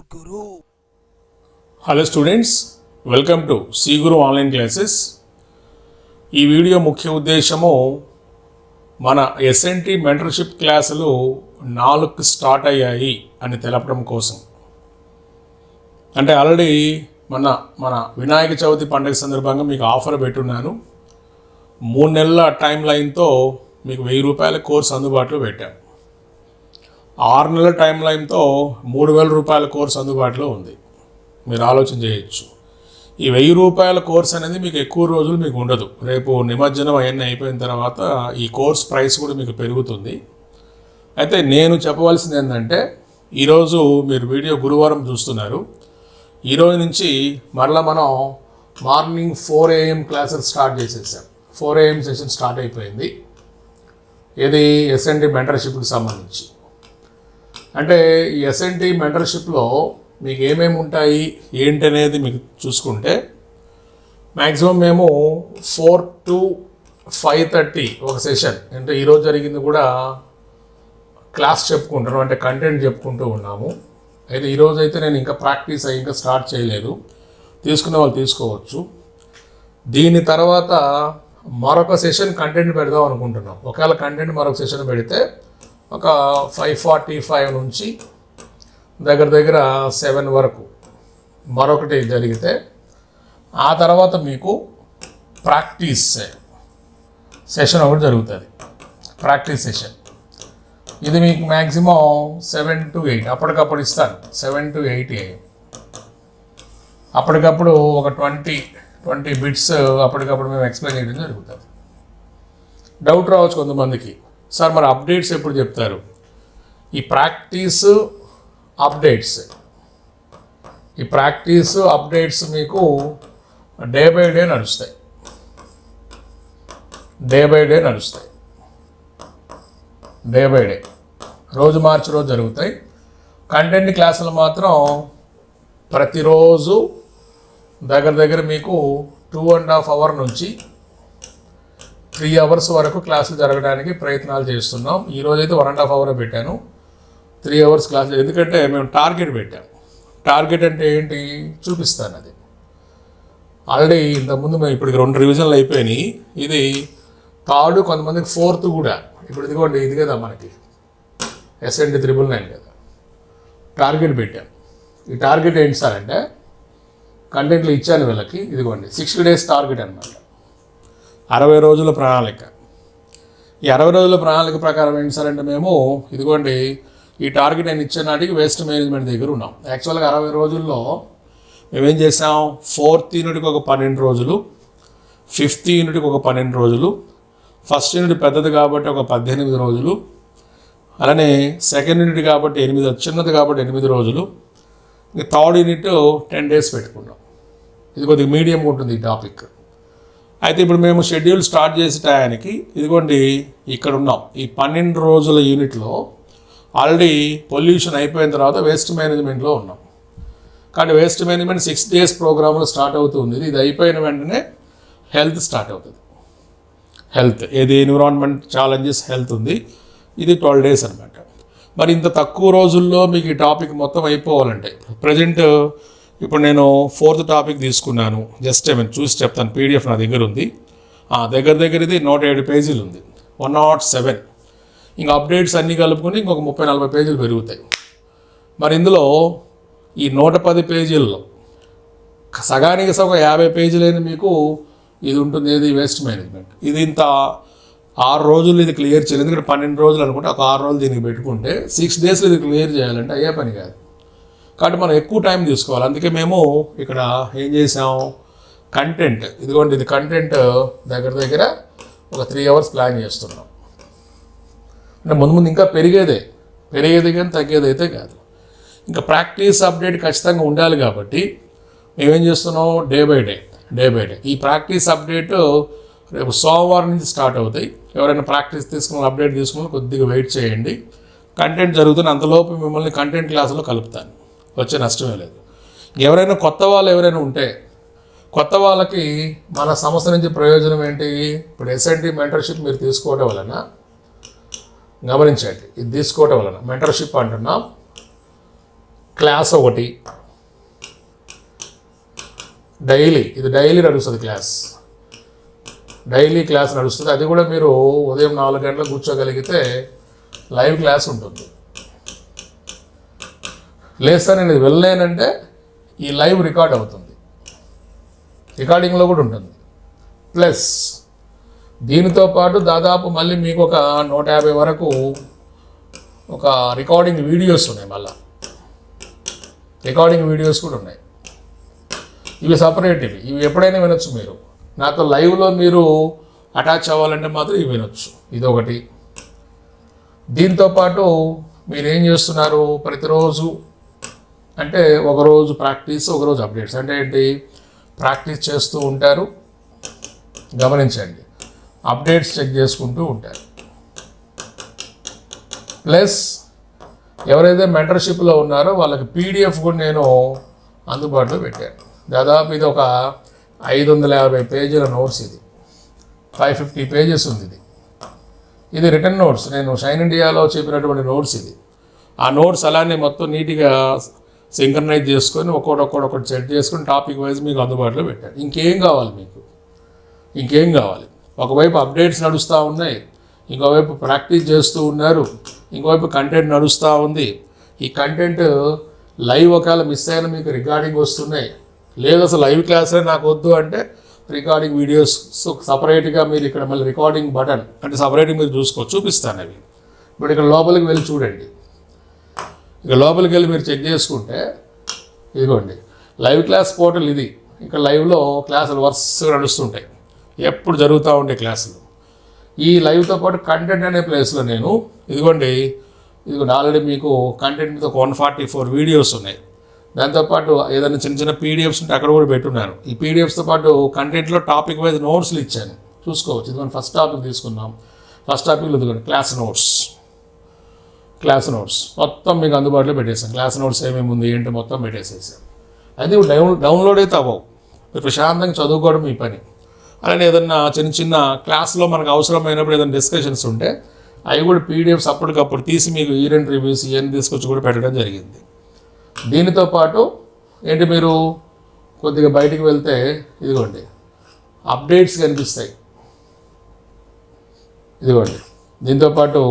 Guru. Hello students welcome to C Guru online classes ఈ video ముఖ్య ఉద్దేశము మన ఎస్ఎన్టీ మెంటర్షిప్ క్లాసులు నాలుగు స్టార్ట్ అయ్యాయి అని తెలపడం కోసం. అంటే ఆల్రెడీ మన మన వినాయక చవితి పండుగ సందర్భంగా మీకు ఆఫర్ పెట్టున్నాను. మూడు నెలల టైం లైన్తో మీకు వెయ్యి రూపాయల కోర్స్ అందుబాటులో పెట్టాం. ఆరు నెలల టైం లైన్తో మూడు వేల రూపాయల కోర్స్ అందుబాటులో ఉంది. మీరు ఆలోచన చేయొచ్చు. ఈ వెయ్యి రూపాయల కోర్స్ అనేది మీకు ఎక్కువ రోజులు మీకు ఉండదు. రేపు నిమజ్జనం అవన్నీ అయిపోయిన తర్వాత ఈ కోర్స్ ప్రైస్ కూడా మీకు పెరుగుతుంది. అయితే నేను చెప్పవలసింది ఏంటంటే ఈరోజు మీరు వీడియో గురువారం చూస్తున్నారు. ఈరోజు నుంచి మరలా మనం morning four AM classes start చేసేసాం. ఫోర్ ఏఎం సెషన్ స్టార్ట్ అయిపోయింది. ఇది ఎస్ఎన్డి మెంటర్షిప్కి సంబంధించి. అంటే ఎస్ఎన్టీ మెంటర్షిప్లో మీకు ఏమేమి ఉంటాయి ఏంటి అనేది మీకు చూసుకుంటే మ్యాక్సిమం మేము ఫోర్ టు ఫైవ్ థర్టీ ఒక సెషన్. అంటే ఈరోజు జరిగింది కూడా క్లాస్ చెప్పుకుంటున్నాం అంటే కంటెంట్ చెప్పుకుంటూ ఉన్నాము. అయితే ఈరోజు అయితే నేను ఇంకా ప్రాక్టీస్ అయ్యి ఇంకా స్టార్ట్ చేయలేదు. తీసుకునే వాళ్ళు తీసుకోవచ్చు. దీని తర్వాత మరొక సెషన్ కంటెంట్ పెడదాం అనుకుంటున్నాం. ఒకవేళ కంటెంట్ మరొక సెషన్ పెడితే ఒక ఫైవ్ ఫార్టీ ఫైవ్ నుంచి దగ్గర దగ్గర సెవెన్ వరకు. మరొకటి జరిగితే ఆ తర్వాత మీకు ప్రాక్టీస్ సెషన్ ఒకటి జరుగుతుంది. ప్రాక్టీస్ సెషన్ ఇది మీకు మ్యాక్సిమం సెవెన్ టు ఎయిట్ అప్పటికప్పుడు ఇస్తాను సెవెన్ టు ఎయిట్ ఏ అప్పటికప్పుడు ఒక ట్వంటీ ట్వంటీ బిట్స్ అప్పటికప్పుడు మేము ఎక్స్ప్లెయిన్ చేయడం జరుగుతుంది. డౌట్ రావచ్చు కొంతమందికి. సార్ మరి అప్డేట్స్ ఎప్పుడు చెప్తారు? ఈ ప్రాక్టీస్ అప్డేట్స్. ఈ ప్రాక్టీస్ అప్డేట్స్ మీకు డే బై డే నడుస్తాయి. డే బై డే నడుస్తాయి. Day by day. రోజు మార్చి రోజు జరుగుతాయి. కంటెంట్ క్లాసులు మాత్రం ప్రతిరోజు దగ్గర దగ్గర మీకు టూ అండ్ హాఫ్ అవర్ నుంచి త్రీ అవర్స్ వరకు క్లాసులు జరగడానికి ప్రయత్నాలు చేస్తున్నాం. ఈరోజు అయితే వన్ అండ్ హాఫ్ అవర్ పెట్టాను. త్రీ అవర్స్ క్లాస్ ఎందుకంటే మేము టార్గెట్ పెట్టాం. టార్గెట్ అంటే ఏంటి? చూపిస్తాను అది. ఆల్రెడీ ఇంతకుముందు మేము ఇప్పటికి రెండు రివిజన్లు అయిపోయినాయి. ఇది థర్డ్ కొంతమందికి ఫోర్త్ కూడా. ఇప్పుడు ఇదిగోండి ఇది కదా మనకి. ఎస్ఎన్డి త్రిబుల్ నైన్ కదా. టార్గెట్ పెట్టాం. ఈ టార్గెట్ ఏంటి సార్ అంటే కంటెంట్లు ఇచ్చాను వీళ్ళకి. ఇదిగోండి సిక్స్టీ డేస్ టార్గెట్ అనమాట అరవై రోజుల ప్రణాళిక. ఈ అరవై రోజుల ప్రణాళిక ప్రకారం ఏంటి సార్ అంటే మేము ఇదిగోండి ఈ టార్గెట్ నేను ఇచ్చే నాటికి వేస్ట్ మేనేజ్మెంట్ దగ్గర ఉన్నాం. యాక్చువల్గా అరవై రోజుల్లో మేమేం చేసాం ఫోర్త్ యూనిట్కి ఒక పన్నెండు రోజులు ఫిఫ్త్ యూనిట్కి ఒక పన్నెండు రోజులు ఫస్ట్ యూనిట్ పెద్దది కాబట్టి ఒక పద్దెనిమిది రోజులు అలానే సెకండ్ యూనిట్ కాబట్టి ఎనిమిది చిన్నది కాబట్టి ఎనిమిది రోజులు థర్డ్ యూనిట్ టెన్ డేస్ పెట్టుకున్నాం. ఇది కొద్దిగా మీడియం ఉంటుంది ఈ టాపిక్. అయితే ఇప్పుడు మేము షెడ్యూల్ స్టార్ట్ చేసే టయానికి ఇదిగోండి ఇక్కడ ఉన్నాం. ఈ పన్నెండు రోజుల యూనిట్లో ఆల్రెడీ పొల్యూషన్ అయిపోయిన తర్వాత వేస్ట్ మేనేజ్మెంట్లో ఉన్నాం. కానీ వేస్ట్ మేనేజ్మెంట్ సిక్స్ డేస్ ప్రోగ్రాంలో స్టార్ట్ అవుతుంది ఇది అయిపోయిన వెంటనే హెల్త్ స్టార్ట్ అవుతుంది. హెల్త్ ఏది ఎన్విరాన్మెంట్ ఛాలెంజెస్ హెల్త్ ఉంది. ఇది ట్వెల్వ్ డేస్ అనమాట మరి ఇంత తక్కువ రోజుల్లో మీకు ఈ టాపిక్ మొత్తం అయిపోవాలంటే ప్రజెంట్ ఇప్పుడు నేను ఫోర్త్ టాపిక్ తీసుకున్నాను. జస్ట్ నేను చూసి చెప్తాను. పీడిఎఫ్ నా దగ్గర ఉంది. ఆ, దగ్గర దగ్గర ఇది నూట ఏడు పేజీలు ఉంది. One not seven. ఇంకా అప్డేట్స్ అన్నీ కలుపుకొని ఇంకొక ముప్పై నలభై పేజీలు పెరుగుతాయి. మరి ఇందులో ఈ నూట పది పేజీల్లో సగానికి సగం యాభై పేజీలైన మీకు ఇది ఉంటుంది. ఏది? Waste management. ఇది ఇంత ఆరు రోజులు ఇది క్లియర్ చేయాలి ఎందుకంటే పన్నెండు రోజులు అనుకుంటే ఒక ఆరు రోజులు దీనికి పెట్టుకుంటే సిక్స్ డేస్లో ఇది క్లియర్ చేయాలంటే అయ్యే పని కాదు. కాబట్టి మనం ఎక్కువ టైం తీసుకోవాలి. అందుకే మేము ఇక్కడ ఏం చేసాం కంటెంట్ ఇదిగోండి ఇది కంటెంట్ దగ్గర దగ్గర ఒక త్రీ అవర్స్ ప్లాన్ చేస్తున్నాం. అంటే ముందు ముందు ఇంకా పెరిగేదే. పెరిగేది కానీ తగ్గేది అయితే కాదు. ఇంకా ప్రాక్టీస్ అప్డేట్ ఖచ్చితంగా ఉండాలి కాబట్టి మేమేం చేస్తున్నాం? Day by day day by day ఈ ప్రాక్టీస్ అప్డేట్ రేపు సోమవారం నుంచి స్టార్ట్ అవుతాయి. ఎవరైనా ప్రాక్టీస్ తీసుకున్న అప్డేట్ తీసుకుని కొద్దిగా వెయిట్ చేయండి. కంటెంట్ జరుగుతున్న అంతలోపు మిమ్మల్ని కంటెంట్ క్లాసులో కలుపుతాను. వచ్చే నష్టమే లేదు. ఎవరైనా కొత్త వాళ్ళు ఎవరైనా ఉంటే కొత్త వాళ్ళకి మన సంస్థ నుంచి ప్రయోజనం ఏంటి? ఇప్పుడు ఎస్ఎన్టీ మెంటర్షిప్ మీరు తీసుకోవడం వలన గమనించండి. ఇది తీసుకోవడం వలన మెంటర్షిప్ అంటున్నాం. క్లాస్ ఒకటి. డైలీ ఇది డైలీ నడుస్తుంది క్లాస్. డైలీ క్లాస్ నడుస్తుంది. అది కూడా మీరు ఉదయం నాలుగు గంటలకు కూర్చోగలిగితే లైవ్ క్లాస్ ఉంటుంది. లేదు సార్ నేను వెళ్ళలేనంటే ఈ లైవ్ రికార్డ్ అవుతుంది. రికార్డింగ్లో కూడా ఉంటుంది. ప్లస్ దీనితో పాటు దాదాపు మళ్ళీ మీకు ఒక నూట యాభై వరకు ఒక రికార్డింగ్ వీడియోస్ ఉన్నాయి మళ్ళా. రికార్డింగ్ వీడియోస్ కూడా ఉన్నాయి. ఇవి సపరేట్ ఇవి ఇవి ఎప్పుడైనా వినొచ్చు మీరు. నాతో లైవ్లో మీరు అటాచ్ అవ్వాలంటే మాత్రం ఇవి వినొచ్చు. ఇది ఒకటి దీంతో పాటు చేస్తున్నారు? ప్రతిరోజు అంటే ఒకరోజు ప్రాక్టీస్ ఒకరోజు అప్డేట్స్. అంటే ఏంటి? ప్రాక్టీస్ చేస్తూ ఉంటారు. గమనించండి. అప్డేట్స్ చెక్ చేసుకుంటూ ఉంటారు. ప్లస్ ఎవరైతే మెంటర్షిప్లో ఉన్నారో వాళ్ళకి పీడిఎఫ్ కూడా నేను అందుబాటులో పెట్టాను. దాదాపు ఇది ఒక ఐదు వందల యాభై పేజీల నోట్స్ ఇది. ఫైవ్ ఫిఫ్టీ పేజెస్ ఉంది ఇది. ఇది రిటర్న్ నోట్స్. నేను షైన్ ఇండియాలో చెప్పినటువంటి నోట్స్ ఇది. ఆ నోట్స్ అలానే మొత్తం నీట్గా సింక్రనైజ్ చేసుకొని ఒక్కొక్కటి ఒక్కొక్కటి సెట్ చేసుకొని టాపిక్ వైజ్ మీకు అందుబాటులో పెట్టారు ఇంకేం కావాలి మీకు? ఇంకేం కావాలి? ఒకవైపు అప్డేట్స్ నడుస్తూ ఉన్నాయి. ఇంకోవైపు ప్రాక్టీస్ చేస్తూ ఉన్నారు. ఇంకోవైపు కంటెంట్ నడుస్తూ ఉంది. ఈ కంటెంట్ లైవ్ ఒకవేళ మిస్ అయిన మీకు రికార్డింగ్ వస్తున్నాయి. లేదు అసలు లైవ్ క్లాసే నాకు వద్దు అంటే రికార్డింగ్ వీడియోస్ సపరేట్గా మీరు ఇక్కడ మళ్ళీ రికార్డింగ్ బటన్ అంటే సపరేట్గా మీరు చూసుకోవచ్చు చూపిస్తాను అవి. ఇప్పుడు ఇక్కడ లోపలికి వెళ్ళి చూడండి. ఇక లోపలికి వెళ్ళి మీరు చెక్ చేసుకుంటే ఇదిగోండి లైవ్ క్లాస్ పోర్టల్ ఇది. ఇక్కడ లైవ్లో క్లాసులు వరుసగా నడుస్తుంటాయి. ఎప్పుడు జరుగుతూ ఉండే క్లాసులు. ఈ లైవ్తో పాటు కంటెంట్ అనే ప్లేస్లో నేను ఇదిగోండి ఇదిగోండి ఆల్రెడీ మీకు కంటెంట్ మీద ఒక వన్ ఫార్టీ ఫోర్ వీడియోస్ ఉన్నాయి. దాంతోపాటు ఏదైనా చిన్న చిన్న పీడిఎఫ్స్ ఉంటే అక్కడ కూడా పెట్టున్నాను ఈ పీడిఎఫ్స్తో పాటు కంటెంట్లో టాపిక్ వైజ్ నోట్స్లు ఇచ్చాను. చూసుకోవచ్చు. ఇదిగోండి ఫస్ట్ టాపిక్ తీసుకున్నాం ఫస్ట్ టాపిక్లో ఇదిగోండి క్లాస్ నోట్స్ క్లాస్ నోట్స్. మొత్తం మీకు అందుబాటులో పెట్టేసాం క్లాస్ నోట్స్ ఏమేమి ఉంది ఏంటి మొత్తం పెట్టేసేసాం. అది డౌన్ డౌన్లోడ్ అయితే అవ్వవు. మీరు ప్రశాంతంగా చదువుకోవడం మీ పని. అలానే ఏదన్నా చిన్న చిన్న క్లాస్లో మనకు అవసరమైనప్పుడు ఏదైనా డిస్కషన్స్ ఉంటే అవి కూడా పీడిఎఫ్స్ అప్పటికప్పుడు తీసి మీకు ఈరెంట్ రివ్యూస్ ఇవన్నీ తీసుకొచ్చి కూడా పెట్టడం జరిగింది. దీనితో పాటు ఏంటి మీరు కొద్దిగా బయటికి వెళ్తే ఇదిగోండి. అప్డేట్స్ కనిపిస్తాయి. ఇదిగోండి. దీంతో పాటు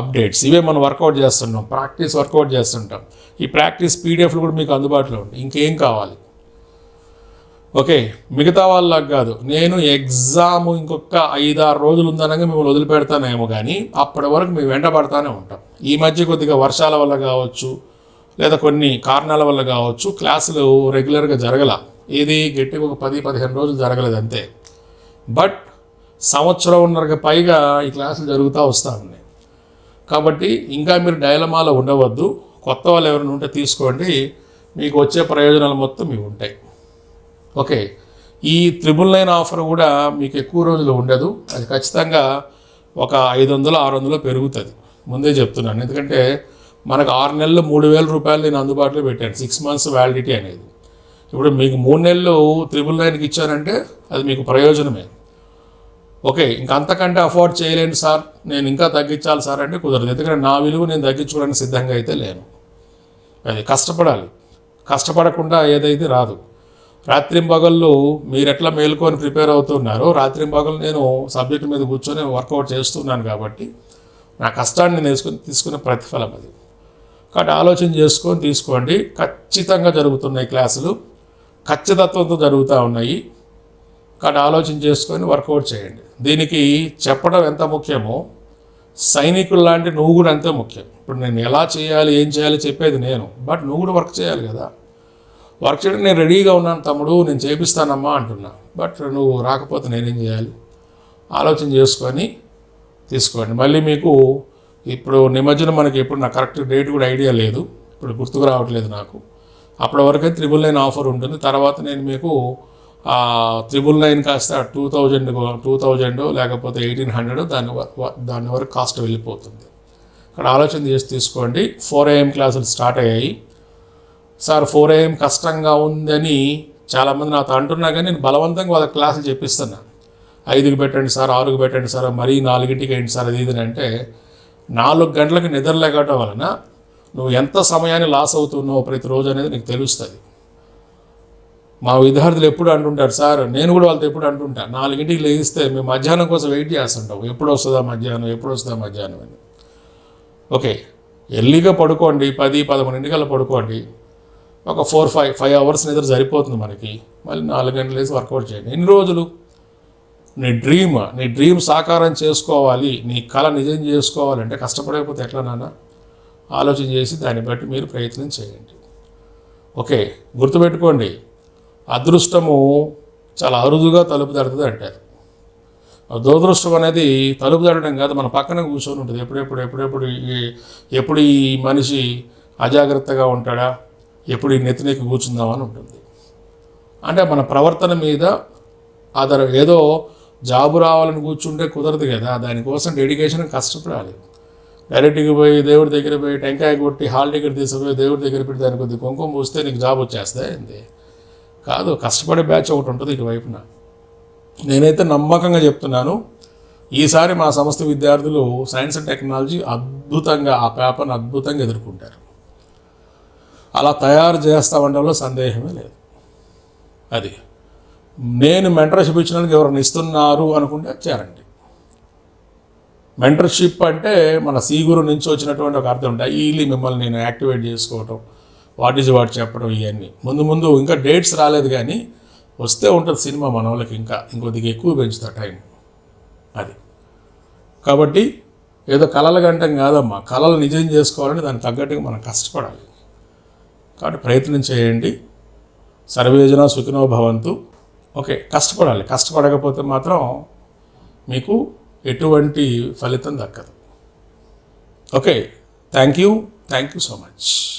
అప్డేట్స్. ఇవే మనం వర్కౌట్ చేస్తున్నాం ప్రాక్టీస్ వర్కౌట్ చేస్తుంటాం. ఈ ప్రాక్టీస్ పీడిఎఫ్లు కూడా మీకు అందుబాటులో ఉంది ఇంకేం కావాలి? ఓకే మిగతా వాళ్ళకి కాదు. నేను ఎగ్జామ్ ఇంకొక ఐదారు రోజులు ఉందనగా మిమ్మల్ని వదిలిపెడతానేమో కానీ అప్పటి వరకు మేము వెంటబడతానే ఉంటాం. ఈ మధ్య కొద్దిగా వర్షాల వల్ల కావచ్చు లేదా కొన్ని కారణాల వల్ల కావచ్చు క్లాసులు రెగ్యులర్గా జరగల. ఏది గట్టిగా ఒక పది పదిహేను రోజులు జరగలేదు అంతే బట్ సంవత్సరంన్నరకు పైగా ఈ క్లాసులు జరుగుతూ వస్తూ ఉన్నాయి. కాబట్టి ఇంకా మీరు డైలమాలో ఉండవద్దు. కొత్త వాళ్ళు ఎవరైనా ఉంటే తీసుకోండి. మీకు వచ్చే ప్రయోజనాలు మొత్తం మీకు ఉంటాయి. ఓకే. ఈ త్రిబుల్ నైన్ ఆఫర్ కూడా మీకు ఎక్కువ రోజులు ఉండదు. అది ఖచ్చితంగా ఒక ఐదు వందలు ఆరు వందలు పెరుగుతుంది. ముందే చెప్తున్నాను. ఎందుకంటే మనకు ఆరు నెలలు మూడు వేల రూపాయలు నేను అందుబాటులో పెట్టాను. సిక్స్ మంత్స్ వ్యాలిడిటీ అనేది. ఇప్పుడు మీకు మూడు నెలలు త్రిబుల్ నైన్కి ఇచ్చానంటే అది మీకు ప్రయోజనమే. ఓకే ఇంకా అంతకంటే అఫోర్డ్ చేయలేను సార్. నేను ఇంకా తగ్గించాలి సార్ అంటే కుదరదు. ఎందుకంటే నా విలువ నేను తగ్గించుకోవడానికి సిద్ధంగా అయితే లేను. అది కష్టపడాలి. కష్టపడకుండా ఏదైతే రాదు. రాత్రింబగళ్ళు మీరు ఎట్లా మేలుకొని ప్రిపేర్ అవుతున్నారో రాత్రింబగళ్ళు నేను సబ్జెక్ట్ మీద కూర్చొని వర్కౌట్ చేస్తున్నాను కాబట్టి నా కష్టాన్ని నేర్చుకుని తీసుకునే ప్రతిఫలం అది. కాబట్టి ఆలోచన చేసుకొని తీసుకోండి. ఖచ్చితంగా జరుగుతున్నాయి క్లాసులు. ఖచ్చితత్వంతో జరుగుతూ ఉన్నాయి. కానీ ఆలోచన చేసుకొని వర్కౌట్ చేయండి. దీనికి చెప్పడం ఎంత ముఖ్యమో సైనికులు లాంటి నువ్వు కూడా అంతే ముఖ్యం. ఇప్పుడు నేను ఎలా చేయాలి ఏం చేయాలి చెప్పేది నేను బట్ నువ్వు కూడా వర్క్ చేయాలి కదా. వర్క్ చేయడం నేను రెడీగా ఉన్నాను తమ్ముడు నేను చేపిస్తానమ్మా అంటున్నా. బట్ నువ్వు రాకపోతే నేనేం చేయాలి? ఆలోచన చేసుకొని తీసుకోండి. మళ్ళీ మీకు ఇప్పుడు నిమజ్జనం మనకి ఎప్పుడు నా కరెక్ట్ డేట్ కూడా ఐడియా లేదు. ఇప్పుడు గుర్తుకు రావట్లేదు నాకు. అప్పటి వరకే త్రిబుల్ నైన్ ఆఫర్ ఉంటుంది. తర్వాత నేను మీకు త్రిబుల్ నైన్ కాస్త టూ థౌజండ్ టూ థౌజండ్ లేకపోతే ఎయిటీన్ హండ్రెడ్ దాని వ- దాని వరకు కాస్ట్ వెళ్ళిపోతుంది. ఇక్కడ ఆలోచన చేసి తీసుకోండి. ఫోర్ ఏఎం క్లాసులు స్టార్ట్ అయ్యాయి. సార్ ఫోర్ ఏఎం కష్టంగా ఉందని చాలామంది నాతో అంటున్నా కానీ నేను బలవంతంగా వాళ్ళ క్లాసులు చెప్పిస్తున్నాను ఐదుకి పెట్టండి సార్ ఆరుకు పెట్టండి సార్ మరీ నాలుగింటికి ఏంటి సార్ అది ఇది అంటే నాలుగు గంటలకు నిద్ర లేకపోవడం వలన నువ్వు ఎంత సమయాన్ని లాస్ అవుతున్నావు ప్రతిరోజు అనేది నీకు తెలుస్తుంది. మా విద్యార్థులు ఎప్పుడు అంటుంటారు సార్ నేను కూడా వాళ్ళతో ఎప్పుడు అంటుంటా నాలుగింటికి లేగిస్తే మేము మధ్యాహ్నం కోసం వెయిట్ చేస్తుంటాం. ఎప్పుడు వస్తుందా మధ్యాహ్నం ఎప్పుడు వస్తుందా మధ్యాహ్నం అని. ఓకే ఎర్లీగా పడుకోండి పది పదకొండింటికల్లా పడుకోండి. ఒక ఫోర్ ఫైవ్ ఫైవ్ అవర్స్ నిద్ర సరిపోతుంది మనకి. మళ్ళీ నాలుగు గంటలు వేసి వర్కౌట్ చేయండి. ఎన్ని రోజులు? నీ డ్రీమ్ నీ డ్రీమ్ సాకారం చేసుకోవాలి నీ కళ నిజం చేసుకోవాలంటే కష్టపడకపోతే ఎట్లా నాన్న? ఆలోచన చేసి దాన్ని బట్టి మీరు ప్రయత్నం చేయండి. ఓకే గుర్తుపెట్టుకోండి అదృష్టము చాలా అరుదుగా తలుపు తడుతుంది అంటారు దురదృష్టం అనేది తలుపు తడడం కాదు మన పక్కన కూర్చొని ఉంటుంది. ఎప్పుడెప్పుడు ఎప్పుడెప్పుడు ఎప్పుడు ఈ మనిషి అజాగ్రత్తగా ఉంటాడా? ఎప్పుడు ఈ నెత్తినెక్కి కూర్చుందామని ఉంటుంది. అంటే మన ప్రవర్తన మీద ఆధార ఏదో జాబు రావాలని కూర్చుంటే కుదరదు కదా. దానికోసం డెడికేషన్ కష్టపడాలి. డైరెక్ట్గా పోయి దేవుడి దగ్గర పోయి టెంకాయ కొట్టి హాల్ టికెట్ తీసుకుపోయి దేవుడి దగ్గర పెట్టి దాని కొద్ది కుంకుమ పూస్తే నీకు జాబ్ వచ్చేస్తా ఏంది కాదు కష్టపడే బ్యాచ్ ఒకటి ఉంటుంది ఇటువైపున. నేనైతే నమ్మకంగా చెప్తున్నాను ఈసారి మా సంస్థ విద్యార్థులు సైన్స్ అండ్ టెక్నాలజీ అద్భుతంగా ఆ పేపర్ని అద్భుతంగా ఎదుర్కొంటారు. అలా తయారు చేస్తామంటే సందేహమే లేదు. అది నేను మెంటర్షిప్ ఇచ్చినందుకు ఎవరైనా ఇస్తున్నారు అనుకుంటే చేరండి. మెంటర్షిప్ అంటే మన సీగురు నుంచి వచ్చినటువంటి ఒక అర్థం డైలీ ఈలీ మిమ్మల్ని నేను యాక్టివేట్ చేసుకోవటం వాట్ ఈజ్ వాట్ చెప్పడం ఇవన్నీ. ముందు ముందు ఇంకా డేట్స్ రాలేదు కానీ వస్తే ఉంటుంది సినిమా మన వాళ్ళకి ఇంకా. ఇంకొద్దిగా ఎక్కువ పెంచుతా టైం. అది. కాబట్టి ఏదో కళలు గంటం కాదమ్మా. కళలు నిజం చేసుకోవాలని దానికి తగ్గట్టుగా మనం కష్టపడాలి. కాబట్టి ప్రయత్నం చేయండి. సర్వేజన సుఖినో భవంతు. ఓకే కష్టపడాలి. కష్టపడకపోతే మాత్రం మీకు ఎటువంటి ఫలితం దక్కదు. Okay thank you. Thank you so much.